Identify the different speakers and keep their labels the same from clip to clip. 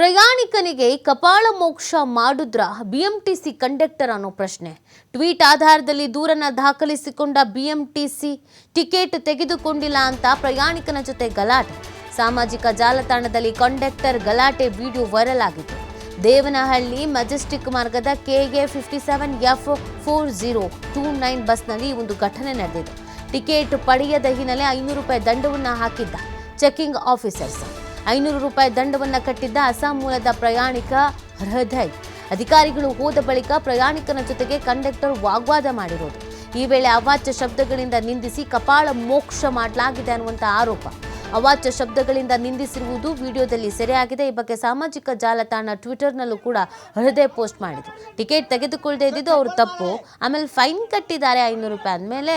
Speaker 1: ಪ್ರಯಾಣಿಕನಿಗೆ ಕಪಾಳ ಮೋಕ್ಷ ಮಾಡುದ್ರ BMTC conductor ಅನ್ನೋ ಪ್ರಶ್ನೆ. ಟ್ವೀಟ್ ಆಧಾರದಲ್ಲಿ ದೂರನ್ನ ದಾಖಲಿಸಿಕೊಂಡ ಬಿಎಂಟಿಸಿ ಟಿಕೆಟ್ ತೆಗೆದುಕೊಂಡಿಲ್ಲ ಅಂತ ಪ್ರಯಾಣಿಕನ ಜೊತೆ ಗಲಾಟೆ. ಸಾಮಾಜಿಕ ಜಾಲತಾಣದಲ್ಲಿ ಕಂಡಕ್ಟರ್ ಗಲಾಟೆ ವಿಡಿಯೋ ವೈರಲ್ ಆಗಿದೆ. ದೇವನಹಳ್ಳಿ ಮೆಜೆಸ್ಟಿಕ್ ಮಾರ್ಗದ KA fifty seven F four zero two nine ಬಸ್ನಲ್ಲಿ ಒಂದು ಘಟನೆ ನಡೆದಿದೆ. ಟಿಕೆಟ್ ಪಡೆಯದ ಹಿನ್ನೆಲೆ ಐನೂರು ರೂಪಾಯಿ ದಂಡವನ್ನು ಹಾಕಿದ್ದ ಚೆಕಿಂಗ್ ಆಫೀಸರ್ಸ್. ಐನೂರು ರೂಪಾಯಿ ದಂಡವನ್ನು ಕಟ್ಟಿದ್ದ ಅಸ್ಸಾಂ ಮೂಲದ ಪ್ರಯಾಣಿಕ ಹೃದಯ್. ಅಧಿಕಾರಿಗಳು ಹೋದ ಬಳಿಕ ಪ್ರಯಾಣಿಕನ ಜೊತೆಗೆ ಕಂಡಕ್ಟರ್ ವಾಗ್ವಾದ ಮಾಡಿರೋದು. ಈ ವೇಳೆ ಅವಾಚ್ಯ ಶಬ್ದಗಳಿಂದ ನಿಂದಿಸಿ ಕಪಾಳ ಮೋಕ್ಷ ಮಾಡಲಾಗಿದೆ ಅನ್ನುವಂಥ ಆರೋಪ. ಅವಾಚ್ಯ ಶಬ್ದಗಳಿಂದ ನಿಂದಿಸಿರುವುದು ವಿಡಿಯೋದಲ್ಲಿ ಸೆರೆಯಾಗಿದೆ. ಈ ಬಗ್ಗೆ ಸಾಮಾಜಿಕ ಜಾಲತಾಣ ಟ್ವಿಟರ್ನಲ್ಲೂ ಕೂಡ ಹೃದಯ ಪೋಸ್ಟ್ ಮಾಡಿದೆ ಟಿಕೆಟ್ ತೆಗೆದುಕೊಳ್ಳದೆ ಇದ್ದಿದ್ದು ಅವರು ತಪ್ಪು. ಆಮೇಲೆ ಫೈನ್ ಕಟ್ಟಿದ್ದಾರೆ ಐನೂರು ರೂಪಾಯಿ ಅಂದಮೇಲೆ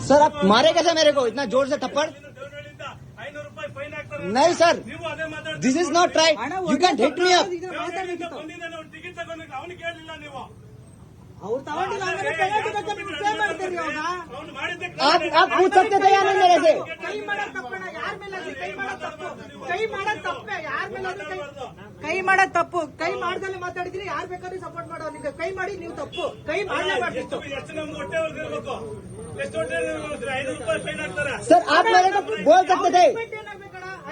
Speaker 2: सर आप मारे कैसे मेरे को इतना जोर से थप्पड़
Speaker 3: ಐನೂರು ರೂಪಾಯಿ ಫೈನ್ ಹಾಕ್ತಾರೆ
Speaker 2: नहीं सर
Speaker 3: ನೀವು ಅದೇ ಮಾತಾಡ್ತೀರಿ
Speaker 2: this is not right you can hit me up
Speaker 3: ಬೆಂಗಳೂರಿಂದ
Speaker 4: ಅವ್ರು ತಗೊಂಡಿಲ್ಲ ಅಂದ್ರೆ penalty ಬೇಕಾದ್ರೆ ನೀವು pay ಮಾಡ್ತೀರಿ ಇವಾಗ.
Speaker 3: ಅವ್ನು ಮಾಡಿದ್ದಕ್ಕೆ
Speaker 2: आप आप पूछ सकते थे या नहीं मेरे से
Speaker 4: ಕೈ ಮಾಡೋದ್ ತಪ್ಪಣ್ಣ ಯಾರ ಮೇಲೆ ಅದು ಕೈ ಮಾಡೋದ್ ತಪ್ಪು ಕೈ ಮಾಡೋದ್ ತಪ್ಪೆ ಯಾರ ಮೇಲೆ ಅದು ಕೈ ಕೈ ಮಾಡೋದ್ ತಪ್ಪು ಕೈ ಮಾಡ್ದಲ್ಲೇ ಮಾತಾಡಿದ್ರಿ ಯಾರ್ ಬೇಕಾದ್ರೂ ಸಪೋರ್ಟ್ ಮಾಡೋ ನಿಮ್ಗೆ ಕೈ ಮಾಡಿ ನೀವು ತಪ್ಪು ಕೈ ಮಾಡ್ಲೇಬಾರ್ದಿತ್ತು
Speaker 3: ಎಷ್ಟು ನಮ್ಗೆ ಹೊಟ್ಟೆ ಹೊರ್ದಿರ್ಬೇಕು ಎಷ್ಟು ಹೊಟ್ಟೆ ಹೊರ್ದಿರ್ಬೇಕು? ಐನೂರು ರೂಪಾಯಿ ಫೈನ್ ಹಾಕ್ತಾರೆ
Speaker 2: सर आप मेरे को बोल सकते थे
Speaker 4: ರೆಸ್ಪೆಕ್ಟ್ ಏನಾಗ್ಬೇಕಣ್ಣ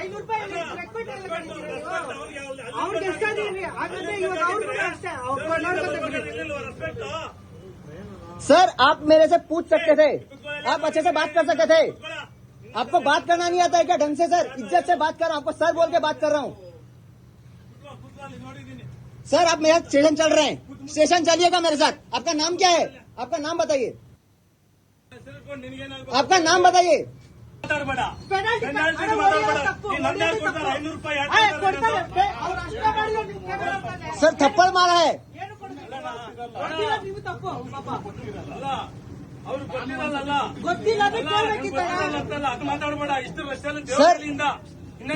Speaker 4: ಐನೂರು ರೂಪಾಯಿ ರೆಸ್ಪೆಕ್ಟ್ ಎಲ್ಲ ಕಳಿಸ್ತೀರಾ ನೀವು? ಅವ್ರಿಗೆ ಎಷ್ಟಾದ್ರಿ ಹಾಗಾದ್ರೆ ಇವಾಗ ಅವ್ರಿಗೂ ಅಷ್ಟೇ ಅವ್ರು ನೋಡ್ಕೊತಾರೆ
Speaker 3: ರೆಸ್ಪೆಕ್ಟ್
Speaker 2: सर आप मेरे से पूछ सकते थे आप अच्छे से बात कर सकते थे आपको बात करना नहीं आता है क्या ढंग से सर इज्जत से बात कर रहा हूँ आपको सर बोल के बात कर रहा हूँ
Speaker 3: ನೋಡಿದ್ದೀನಿ
Speaker 2: सर आप मेरा स्टेशन चल रहे हैं स्टेशन चलिएगा मेरे साथ आपका नाम क्या है आपका नाम बताइए
Speaker 3: ತಿಳ್ಕೊಂಡು ನಿನಗೇನಾಗ್ಬೇಕು
Speaker 2: आपका नाम बताइए
Speaker 3: ಮಾತಾಡ್ಬೇಡ
Speaker 4: ಪೆನಾಲ್ಟಿ
Speaker 3: ಪೆನಾಲ್ಟಿ
Speaker 4: ಅಣ್ಣ,
Speaker 3: ಮಾತಾಡ್ಬೇಡ
Speaker 4: ಹೊಡೆಯೋದು ತಪ್ಪು,
Speaker 3: ನೀನ್ ನಂಗೆ ಯಾರು
Speaker 4: ಹೊಡೆಯೋದು
Speaker 3: ಕೊಡ್ತಾರೆ
Speaker 4: ತಪ್ಪು.
Speaker 3: ಐನೂರು ರೂಪಾಯಿ ಯಾಕೆ
Speaker 4: ಏ,
Speaker 3: ಕೊಡ್ತಾರೆ
Speaker 4: ಕೊಡ್ತಾರೆ. ಪೆ- ಅವ್ರು ಅಷ್ಟೇ ಮಾಡಿದ್ರು ನೀವು camera ಮಾಡ್ತಾರೆ.
Speaker 2: सर थप्पड़ मारा है
Speaker 4: ಏನು ಕೊಡ್ತಾರೆ? ಗೊತ್ತಿಲ್ಲ ನೀವು ತಪ್ಪು ಪಾಪ
Speaker 3: ಅಲ್ಲ ಅವ್ರು ಕೊಟ್ಟಿರಲ್ಲ
Speaker 4: ಗೊತ್ತಿಲ್ಲ ಅಂದ್ರೆ ಕೇಳ್ಬೇಕಿತ್ತಲ್ಲ
Speaker 3: ಅಂತಲ್ಲ ಅದು ಮಾತಾಡ್ಬೇಡ ಇಷ್ಟು ರಸ್ತೆಯಲ್ಲಿ
Speaker 2: Sir,
Speaker 3: ದೇವನಹಳ್ಳಿಯಿಂದ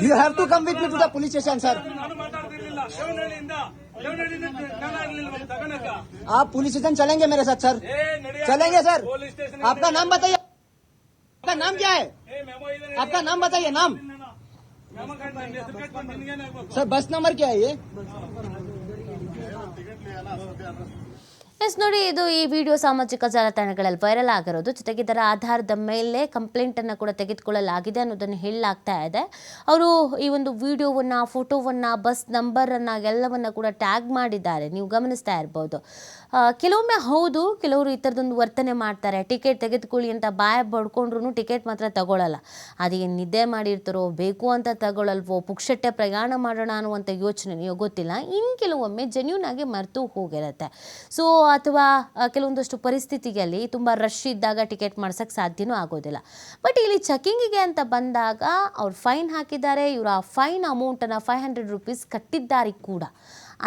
Speaker 2: you have to come with me to the police station sir
Speaker 3: ನಾನು ಮಾತಾಡ್ತಿರ್ಲಿಲ್ಲ ದೇವನಹಳ್ಳಿಯಿಂದ ದೇವನಹಳ್ಳಿಯಿಂದ ನಾನು ಆಗ್ಲಿಲ್ಲ ತಗೊಳಕ
Speaker 2: आप पुलिस स्टेशन चलेंगे मेरे साथ सर
Speaker 3: ಏ ನಡೆಯ
Speaker 2: चलेंगे सर
Speaker 3: ಪೊಲೀಸ್ ಸ್ಟೇಷನ್
Speaker 2: आपका नाम बताइए आपका नाम क्या है
Speaker 3: ಏ ಮೆಮೋ ಇದೆ
Speaker 2: आपका नाम बताइए नाम। सर बस नंबर क्या है ये?
Speaker 1: ಎಸ್ ನೋಡಿ, ಇದು ಈ ವಿಡಿಯೋ ಸಾಮಾಜಿಕ ಜಾಲತಾಣಗಳಲ್ಲಿ ವೈರಲ್ ಆಗಿರೋದು. ಜೊತೆಗೆ ಇದರ ಆಧಾರದ ಮೇಲೆ ಕಂಪ್ಲೇಂಟನ್ನು ಕೂಡ ತೆಗೆದುಕೊಳ್ಳಲಾಗಿದೆ ಅನ್ನೋದನ್ನು ಹೇಳಲಾಗ್ತಾ ಇದೆ. ಅವರು ಈ ಒಂದು ವಿಡಿಯೋವನ್ನು, ಫೋಟೋವನ್ನು ಬಸ್ ನಂಬರನ್ನು ಎಲ್ಲವನ್ನು ಕೂಡ ಟ್ಯಾಗ್ ಮಾಡಿದ್ದಾರೆ. ನೀವು ಗಮನಿಸ್ತಾ ಇರ್ಬೋದು. ಕೆಲವೊಮ್ಮೆ ಹೌದು, ಕೆಲವರು ಈ ಥರದೊಂದು ವರ್ತನೆ ಮಾಡ್ತಾರೆ. ಟಿಕೆಟ್ ತೆಗೆದುಕೊಳ್ಳಿ ಅಂತ ಬಾಯ ಬಡ್ಕೊಂಡ್ರು ಟಿಕೆಟ್ ಮಾತ್ರ ತಗೊಳ್ಳಲ್ಲ ಅದೇನು ನಿದ್ದೆ ಮಾಡಿರ್ತಾರೋ, ಬೇಕು ಅಂತ ತಗೊಳ್ಳಲ್ವೋ ಪುಕ್ಷಟ್ಟೆ ಪ್ರಯಾಣ ಮಾಡೋಣ ಅನ್ನುವಂಥ ಯೋಚನೆಯೋ ಗೊತ್ತಿಲ್ಲ. ಇನ್ನು ಕೆಲವೊಮ್ಮೆ ಜೆನ್ಯೂನ್ ಆಗಿ ಮರೆತು ಹೋಗಿರುತ್ತೆ. ಸೊ ಅಥವಾ ಕೆಲವೊಂದಷ್ಟು ಪರಿಸ್ಥಿತಿಯಲ್ಲಿ ತುಂಬ ರಶ್ ಇದ್ದಾಗ ಟಿಕೆಟ್ ಮಾಡ್ಸೋಕ್ಕೆ ಸಾಧ್ಯನೂ ಆಗೋದಿಲ್ಲ. ಬಟ್ ಇಲ್ಲಿ ಚೆಕಿಂಗಿಗೆ ಅಂತ ಬಂದಾಗ ಅವ್ರು ಫೈನ್ ಹಾಕಿದ್ದಾರೆ. ಇವರು ಆ ಫೈನ್ ಅಮೌಂಟನ್ನು ಫೈವ್ ಹಂಡ್ರೆಡ್ ರುಪೀಸ್ ಕಟ್ಟಿದ್ದಾರೆ ಕೂಡ.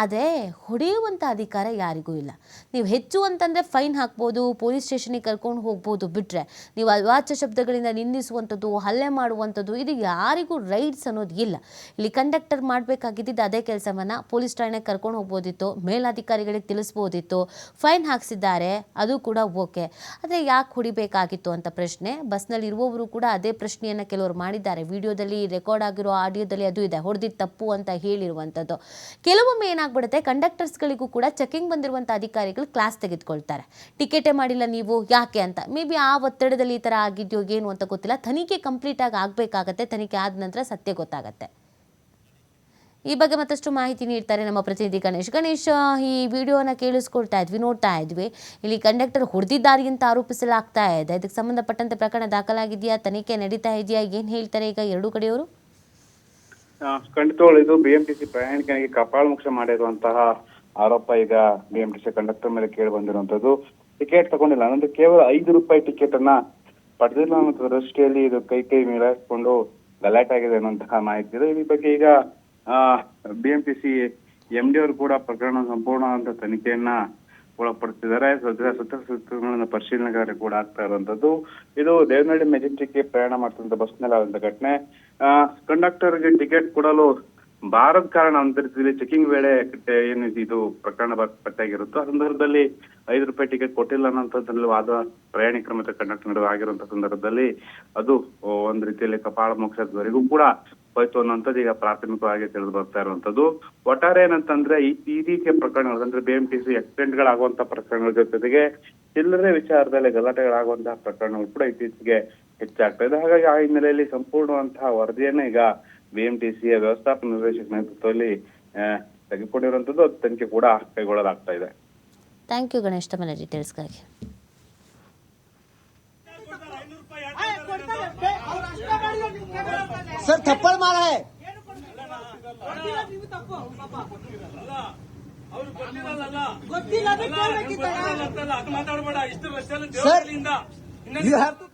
Speaker 1: ಆದರೆ ಹೊಡೆಯುವಂಥ ಅಧಿಕಾರ ಯಾರಿಗೂ ಇಲ್ಲ. ನೀವು ಹೆಚ್ಚು ಅಂತಂದರೆ ಫೈನ್ ಹಾಕ್ಬೋದು, ಪೊಲೀಸ್ ಸ್ಟೇಷನಿಗೆ ಕರ್ಕೊಂಡು ಹೋಗ್ಬೋದು ಬಿಟ್ಟರೆ ನೀವು ಅವಾಚ್ಯ ಶಬ್ದಗಳಿಂದ ನಿಂದಿಸುವಂಥದ್ದು, ಹಲ್ಲೆ ಮಾಡುವಂಥದ್ದು, ಇದು ಯಾರಿಗೂ ರೈಟ್ಸ್ ಅನ್ನೋದು ಇಲ್ಲ. ಇಲ್ಲಿ ಕಂಡಕ್ಟರ್ ಮಾಡಬೇಕಾಗಿದ್ದಿದ್ದು ಅದೇ ಕೆಲಸವನ್ನು ಪೊಲೀಸ್ ಠಾಣೆಗೆ ಕರ್ಕೊಂಡು ಹೋಗ್ಬೋದಿತ್ತು, ಮೇಲಧಿಕಾರಿಗಳಿಗೆ ತಿಳಿಸ್ಬೋದಿತ್ತು, ಫೈನ್ ಹಾಕ್ಸಿದ್ದಾರೆ, ಅದು ಕೂಡ ಓಕೆ. ಆದರೆ ಯಾಕೆ ಹೊಡಿಬೇಕಾಗಿತ್ತು ಅಂತ ಪ್ರಶ್ನೆ. ಬಸ್ನಲ್ಲಿ ಇರುವವರು ಕೂಡ ಅದೇ ಪ್ರಶ್ನೆಯನ್ನು ಕೆಲವರು ಮಾಡಿದ್ದಾರೆ. ವಿಡಿಯೋದಲ್ಲಿ ರೆಕಾರ್ಡ್ ಆಗಿರೋ ಆಡಿಯೋದಲ್ಲಿ ಅದು ಇದೆ ಹೊಡೆದಿದ್ದು ತಪ್ಪು ಅಂತ ಹೇಳಿರುವಂಥದ್ದು. ಕೆಲವೊಮ್ಮೆ ಏನಾಗ್ಬಿಡುತ್ತೆ ಕಂಡಕ್ಟರ್ಸ್ಗಳಿಗೂ ಕೂಡ ಚೆಕಿಂಗ್ ಬಂದಿರುವಂಥ ಅಧಿಕಾರಿಗಳು ಕ್ಲಾಸ್ ತೆಗೆದುಕೊಳ್ತಾರೆ. ಟಿಕೆಟೇ ಮಾಡಿಲ್ಲ ನೀವು, ಯಾಕೆ ಅಂತ. ಮೇ ಬಿ ಆ ಒತ್ತಡದಲ್ಲಿ ಈ ಥರ ಆಗಿದೆಯೋ ಏನು ಅಂತ ಗೊತ್ತಿಲ್ಲ. ತನಿಖೆ ಕಂಪ್ಲೀಟಾಗಿ ಆಗಬೇಕಾಗತ್ತೆ. ತನಿಖೆ ಆದ ನಂತರ ಸತ್ಯ ಗೊತ್ತಾಗತ್ತೆ. ಈ ಬಗ್ಗೆ ಮತ್ತಷ್ಟು ಮಾಹಿತಿ ನೀಡ್ತಾರೆ ನಮ್ಮ ಪ್ರತಿನಿಧಿ ಗಣೇಶ್. ಗಣೇಶ್ ಈ ವಿಡಿಯೋನ ಕೇಳಿಸ್ಕೊಳ್ತಾ ಇದ್ವಿ, ನೋಡ್ತಾ ಇದ್ವಿ. ಇಲ್ಲಿ ಕಂಡಕ್ಟರ್ ಹೊಡೆದಿದ್ದಾರೆ ಅಂತ ಆರೋಪಿಸಲಾಗ್ತಾ ಇದೆ. ಇದಕ್ಕೆ ಸಂಬಂಧಪಟ್ಟಂತೆ ಪ್ರಕರಣ ದಾಖಲಾಗಿದೆಯಾ? ತನಿಖೆ ನಡೀತಾ ಇದೆಯಾ? ಏನು ಹೇಳ್ತಾರೆ ಈಗ ಎರಡೂ ಕಡೆಯವರು?
Speaker 5: ಇದು ಬಿಎಂಟಿಸಿ ಪ್ರಯಾಣಿಕನಿಗೆ ಕಪಾಳಮೋಕ್ಷ ಮಾಡಿರುವಂತಹ ಆರೋಪ ಈಗ ಬಿಎಂಟಿಸಿ ಕಂಡಕ್ಟರ್ ಮೇಲೆ ಕೇಳಿ ಬಂದಿರುವಂತದ್ದು ಟಿಕೆಟ್ ತಗೊಂಡಿಲ್ಲ. ಅಂದ್ರೆ ಕೇವಲ ಐದು ರೂಪಾಯಿ ಟಿಕೆಟ್ ಅನ್ನ ಪಡೆದಿಲ್ಲ ಅನ್ನೋ ದೃಷ್ಟಿಯಲ್ಲಿ ಇದು ಕೈ ಕೈ ಮೀರಾಕೊಂಡು ಗಲಾಟೆ ಆಗಿದೆ ಅನ್ನುವಂತಹ ಮಾಹಿತಿ ಇದೆ. ಈ ಬಗ್ಗೆ ಈಗ ಬಿಎಂಟಿಸಿ ಎಂ ಡಿ ಅವರು ಕೂಡ ಪ್ರಕರಣ ಸಂಪೂರ್ಣ ತನಿಖೆಯನ್ನ ಒಳಪಡಿಸಿದ್ದಾರೆ ಸದ್ಯ ಸುತ್ತಲಿನ ಪರಿಶೀಲನೆಗಾರ ಕೂಡ ಆಗ್ತಾ ಇರುವಂತದ್ದು ಇದು ದೇವನಹಳ್ಳಿ ಮೆಜೆಸ್ಟಿಕ್ಗೆ ಪ್ರಯಾಣ ಮಾಡ್ತಿದ್ದ ಬಸ್ನಲ್ಲಿ ಆದಂತ ಘಟನೆ ಕಂಡಕ್ಟರ್ಗೆ ಟಿಕೆಟ್ ಕೊಡಲು ಬಾರದ ಕಾರಣ ಅಂತರಿಸಿದಲ್ಲಿ ಚೆಕಿಂಗ್ ವೇಳೆ ಏನು ಇದು ಪ್ರಕರಣ ಪತ್ತೆಯಾಗಿರುತ್ತೋ, ಆ ಸಂದರ್ಭದಲ್ಲಿ ಐದು ರೂಪಾಯಿ ಟಿಕೆಟ್ ಕೊಟ್ಟಿಲ್ಲ ಅನ್ನೋಂಥದ್ರಲ್ಲಿ ವಾದ, ಪ್ರಯಾಣಿಕರ ಮತ್ತೆ ಕಂಡಕ್ಟರ್ ನಡುವೆ ಆಗಿರುವಂತ ಸಂದರ್ಭದಲ್ಲಿ ಅದು ಒಂದ್ ರೀತಿಯಲ್ಲಿ ಕಪಾಳ ಮೋಕ್ಷದವರೆಗೂ ಕೂಡ ಹೋಯ್ತು ಅನ್ನೋಂಥದ್ದು ಈಗ ಪ್ರಾಥಮಿಕವಾಗಿ ತಿಳಿದು ಬರ್ತಾ ಇರುವಂತದ್ದು ಒಟ್ಟಾರೆ ಏನಂತಂದ್ರೆ, ಈ ಈ ರೀತಿಯ ಪ್ರಕರಣಗಳು, ಅಂದ್ರೆ ಬಿಎಂಟಿಸಿ ಆಕ್ಸಿಡೆಂಟ್ ಗಳಾಗುವಂತ ಪ್ರಕರಣಗಳ ಜೊತೆಗೆ ಚಿಲ್ಲರೆ ವಿಚಾರದಲ್ಲಿ ಗಲಾಟೆಗಳಾಗುವಂತಹ ಪ್ರಕರಣಗಳು ಕೂಡ ಇತ್ತೀಚೆಗೆ ಹೆಚ್ಚಾಗ್ತಾ ಇದೆ. ಹಾಗಾಗಿ ಆ ಹಿನ್ನೆಲೆಯಲ್ಲಿ ಸಂಪೂರ್ಣವಂತಹ ವರದಿಯನ್ನೇ ಈಗ ಬಿಎಂಟಿಸಿಯ ವ್ಯವಸ್ಥಾಪನ ನಿರ್ದೇಶಕ ನೇತೃತ್ವದಲ್ಲಿ ತೆಗೆದುಕೊಂಡಿರುವಂತದ್ದು ಅದು ತನಿಖೆ ಕೂಡ ಕೈಗೊಳ್ಳಲಾಗ್ತಾ ಇದೆ.
Speaker 1: ಥ್ಯಾಂಕ್ ಯು ಗಣೇಶ್ ತಮ್ಮ ಡೀಟೇಲ್ಸ್ಗಾಗಿ
Speaker 2: ಸರ್ ಥಪ್ಪಡ್ ಮಾರ
Speaker 4: ಗೊತ್ತಿಲ್ಲ
Speaker 2: ಸರ್